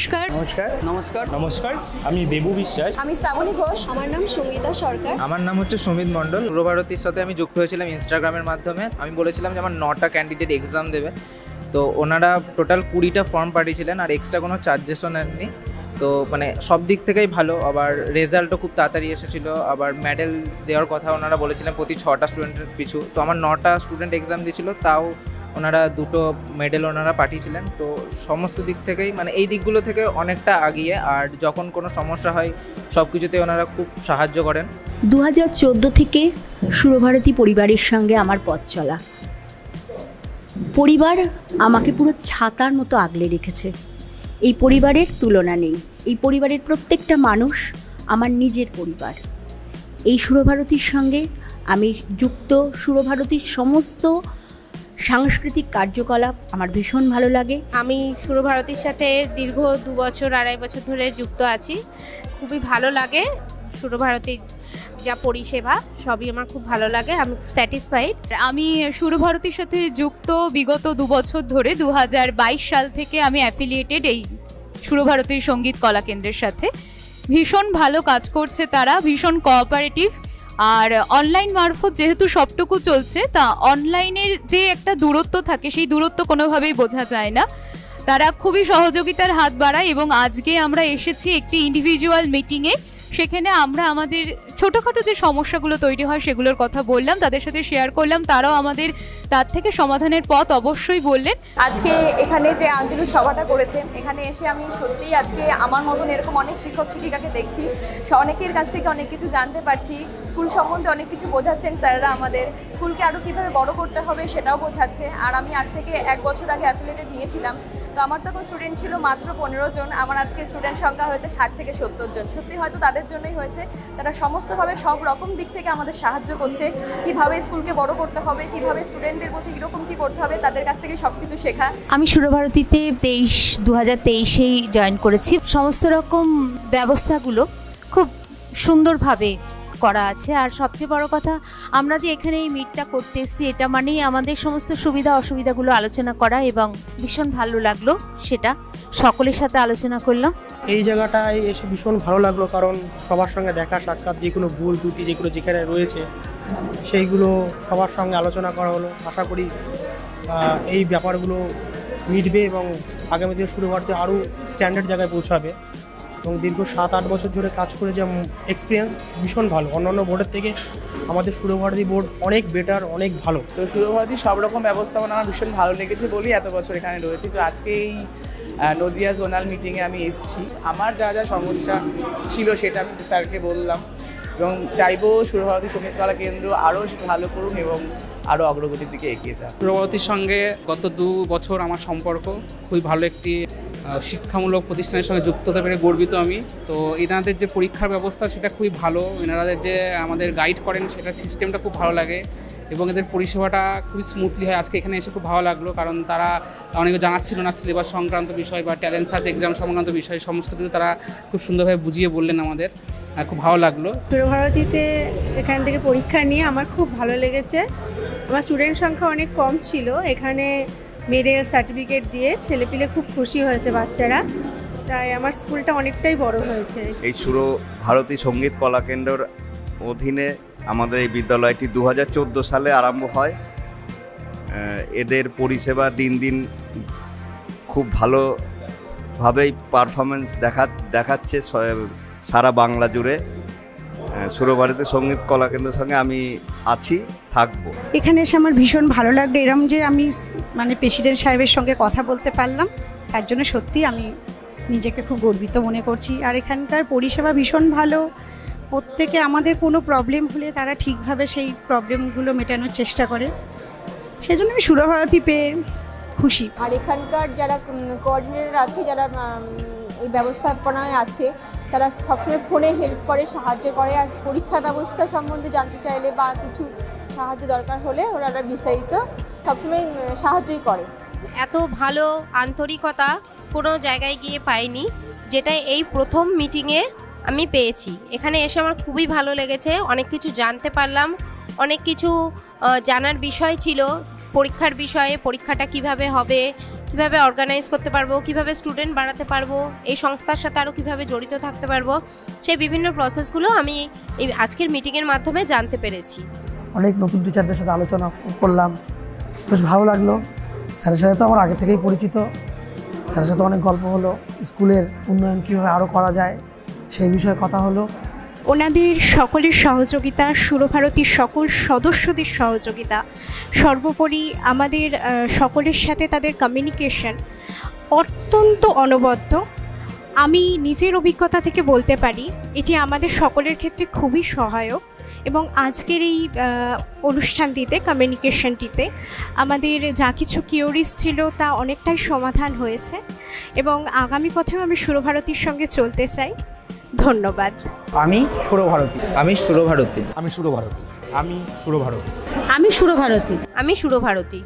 নমস্কার। নমস্কার। নমস্কার। নমস্কার আমি দেবু বিশ্বাস। আমি শ্রাবণী ঘোষ। আমার নাম সঙ্গীতা সরকার। আমার নাম হচ্ছে সুমিত মণ্ডল। পূর্বভারতীর সাথে আমি যুক্ত হয়েছিলাম ইনস্টাগ্রামের মাধ্যমে। আমি বলেছিলাম যে আমার নটা ক্যান্ডিডেট এক্সাম দেবে। তো ওনারা টোটাল কুড়িটা ফর্ম পাঠিয়েছিলেন আর এক্সট্রা কোনো চার্জেসও নেননি। তো মানে সব দিক থেকেই ভালো। আবার রেজাল্টও খুব তাড়াতাড়ি এসেছিল। আবার মেডেল দেওয়ার কথা ওনারা বলেছিলেন প্রতি ছটা স্টুডেন্টের পিছু। তো আমার নটা স্টুডেন্ট এক্সাম দিয়েছিল। তাও ওনারা দুটো মেডেল ওনারা পাঠিয়েছিলেন। তো সমস্ত দিক থেকেই মানে এই দিকগুলো থেকে অনেকটা আগিয়ে, আর যখন কোনো সমস্যা হয় সব কিছুতে ওনারা খুব সাহায্য করেন। দু হাজার চোদ্দ থেকে সুরভারতী পরিবারের সঙ্গে আমার পথ চলা। পরিবার আমাকে পুরো ছাতার মতো আগলে রেখেছে। এই পরিবারের তুলনা নেই। এই পরিবারের প্রত্যেকটা মানুষ আমার নিজের পরিবার। এই সুরভারতীর সঙ্গে আমি যুক্ত, সুরভারতীর সমস্ত সাংস্কৃতিক কার্যকলাপ আমার ভীষণ ভালো লাগে। আমি সুরভারতীর সাথে দীর্ঘ দু বছর আড়াই বছর ধরে যুক্ত আছি। খুবই ভালো লাগে সুরভারতীর যা পরিষেবা সবই আমার খুব ভালো লাগে আমি স্যাটিসফাইড। আমি সুরভারতীর সাথে যুক্ত বিগত দু বছর ধরে দু হাজার বাইশ সাল থেকে আমি অ্যাফিলিয়েটেড এই সুরভারতীর সংগীত কলা কেন্দ্রের সাথে। ভীষণ ভালো কাজ করছে তারা ভীষণ কোঅপারেটিভ আর অনলাইন মারফত যেহেতু সবটুকু চলছে, তা অনলাইনের যে একটা দূরত্ব থাকে, সেই দূরত্ব কোনোভাবেই বোঝা যায় না। তারা খুবই সহযোগিতার হাত বাড়ায় এবং আজকে আমরা এসেছি একটি ইন্ডিভিজুয়াল মিটিংয়ে সেখানে আমরা আমাদের ছোটোখাটো যে সমস্যাগুলো তৈরি হয় সেগুলোর কথা বললাম, তাদের সাথে শেয়ার করলাম। তারাও আমাদের তার থেকে সমাধানের পথ অবশ্যই বললেন। আজকে এখানে যে আঞ্জলি সভাটা করেছে, এখানে এসে আমি সত্যিই আজকে আমার মতন এরকম অনেক শিক্ষক শিক্ষিকাকে দেখছি। অনেকের কাছ থেকে অনেক কিছু জানতে পারছি। স্কুল সম্বন্ধে অনেক কিছু বোঝাচ্ছেন স্যাররা আমাদের। স্কুলকে আরও কীভাবে বড় করতে হবে সেটাও বোঝাচ্ছে। আর আমি আজ থেকে এক বছর আগে অ্যাফিলেটেড নিয়েছিলাম। তো আমার তখন স্টুডেন্ট ছিল মাত্র পনেরো জন। আমার আজকে স্টুডেন্ট সংখ্যা হয়েছে ষাট থেকে সত্তর জন। সত্যি হয়তো তাদের জন্যই হয়েছে। তারা সমস্তভাবে সব রকম দিক থেকে আমাদের সাহায্য করছে। কীভাবে স্কুলকে বড় করতে হবে, কীভাবে স্টুডেন্টদের প্রতি এরকম কী করতে হবে, তাদের কাছ থেকে সব কিছু শেখা। আমি সুরভারতীতে তেইশ দু হাজার তেইশেই জয়েন করেছি। সমস্ত রকম ব্যবস্থাগুলো খুব সুন্দরভাবে করা আছে। আর সবচেয়ে বড় কথা, আমরা যে এখানে এই মিটটা করতে এসেছি, এটা মানেই আমাদের সমস্ত সুবিধা অসুবিধাগুলো আলোচনা করা এবং ভীষণ ভালো লাগল সেটা। সকলের সাথে আলোচনা করলাম। এই জায়গাটায় এসে ভীষণ ভালো লাগল, কারণ সবার সঙ্গে দেখা, সাক্ষাৎ, যে কোনো ভুল, ত্রুটি যেগুলো যেখানে রয়েছে, সেইগুলো সবার সঙ্গে আলোচনা করা হলো। আশা করি এই ব্যাপারগুলো মিটবে এবং আগামী দিনে শুরু করতে আরও স্ট্যান্ডার্ড জায়গায় পৌঁছাবে। এবং দীর্ঘ সাত, আট বছর ধরে কাজ করে যে এক্সপিরিয়েন্স ভীষণ ভালো। অন্যান্য বোর্ডের থেকে আমাদের সুরভারতী বোর্ড অনেক বেটার অনেক ভালো। তো সুরভারতী সব রকম ব্যবস্থাপনা আমার ভীষণ ভালো লেগেছে বলেই এত বছর এখানে রয়েছি। তো আজকে এই নদিয়া জোনাল মিটিংয়ে আমি এসেছি। আমার যা যা সমস্যা ছিল সেটা আমি স্যারকে বললাম এবং চাইব সুরভারতী সংগীত কলা কেন্দ্র আরও ভালো করুন এবং আরও অগ্রগতির দিকে এগিয়ে যান প্রভাবতীর সঙ্গে গত দু বছর আমার সম্পর্ক খুবই ভালো একটি শিক্ষামূলক প্রতিষ্ঠানের সঙ্গে যুক্ত হতে পেরে গর্বিত আমি। তো এনাদের যে পরীক্ষার ব্যবস্থা সেটা খুবই ভালো, এনাদের যে আমাদের গাইড করেন সেটা সিস্টেমটা খুব ভালো লাগে। এবং এদের পরিষেবাটা খুবই স্মুথলি হয়। আজকে এখানে এসে খুব ভালো লাগল কারণ তারা অনেকে জানাচ্ছিল না সিলেবাস সংক্রান্ত বিষয় বা ট্যালেন্ট সার্চ এক্সাম সংক্রান্ত বিষয় সমস্ত কিছু তারা খুব সুন্দরভাবে বুঝিয়ে বললেন আমাদের। খুব ভালো লাগল। সুরভারতীতে এখান থেকে পরীক্ষা নিয়ে আমার খুব ভালো লেগেছে। আমার স্টুডেন্ট সংখ্যা অনেক কম ছিল। এখানে মেডেল সার্টিফিকেট দিয়ে ছেলেপিলে খুব খুশি হয়েছে বাচ্চারা। তাই আমার স্কুলটা অনেকটাই বড় হয়েছে। এই সুর ভারতী সংগীত কলা কেন্দ্রর অধীনে আমাদের এই বিদ্যালয়টি দু হাজার চোদ্দ সালে আরম্ভ হয়। এদের পরিষেবা দিন দিন খুব ভালোভাবেই পারফরমেন্স দেখা, দেখাচ্ছে সারা বাংলা জুড়ে। সুরভারতী সংগীত কলা কেন্দ্রের সঙ্গে আমি আছি, থাকব। এখানে এসে আমার ভীষণ ভালো লাগল, এরম যে আমি মানে প্রেসিডেন্ট সাহেবের সঙ্গে কথা বলতে পারলাম, তার জন্য সত্যি আমি নিজেকে খুব গর্বিত মনে করছি। আর এখানকার পরিষেবা ভীষণ ভালো প্রত্যেকে আমাদের কোনো প্রবলেম হলে তারা ঠিকভাবে সেই প্রবলেমগুলো মেটানোর চেষ্টা করে। সেই জন্য আমি সুরভারতী পেয়ে খুশি। আর এখানকার যারা কোঅর্ডিনেটর আছে যারা এই ব্যবস্থাপনায় আছে তারা সবসময় ফোনে হেল্প করে সাহায্য করে। আর পরীক্ষা ব্যবস্থা সম্বন্ধে জানতে চাইলে বা কিছু সাহায্য দরকার হলে ওনারা বিস্তারিত সবসময় সাহায্যই করে। এত ভালো আন্তরিকতা কোনো জায়গায় গিয়ে পাইনি। যেটা এই প্রথম মিটিংয়ে আমি পেয়েছি। এখানে এসে আমার খুবই ভালো লেগেছে। অনেক কিছু জানতে পারলাম। অনেক কিছু জানার বিষয় ছিল। পরীক্ষার বিষয়ে, পরীক্ষাটা কীভাবে হবে, কীভাবে অর্গানাইজ করতে পারব, কীভাবে স্টুডেন্ট বাড়াতে পারব, এই সংস্থার সাথে আরও কীভাবে জড়িত থাকতে পারব, সেই বিভিন্ন প্রসেসগুলো আমি এই আজকের মিটিংয়ের মাধ্যমে জানতে পেরেছি। অনেক নতুন টিচারদের সাথে আলোচনা করলাম। বেশ ভালো লাগল। স্যারের সাথে তো আমার আগে থেকেই পরিচিত। স্যারের সাথে অনেক গল্প হলো। স্কুলের উন্নয়ন কীভাবে আরও করা যায়। সেই বিষয়ে কথা হলো। ওনাদের সকলের সহযোগিতা, সুরভারতীর সকল সদস্যদের সহযোগিতা, সর্বোপরি আমাদের সকলের সাথে তাদের কমিউনিকেশন অত্যন্ত অনবদ্য। আমি নিজের অভিজ্ঞতা থেকে বলতে পারি, এটি আমাদের সকলের ক্ষেত্রে খুবই সহায়ক এবং আজকের এই অনুষ্ঠানটিতে কমিউনিকেশনটিতে আমাদের যা কিছু কিউরিস ছিল তা অনেকটাই সমাধান হয়েছে এবং আগামী পথেও আমি সুরভারতীর সঙ্গে চলতে চাই। ধন্যবাদ। আমি সুরভারতী। আমি সুরভারতী। আমি সুরভারতী। আমি সুরভারতী। আমি সুরভারতী। আমি সুরভারতী।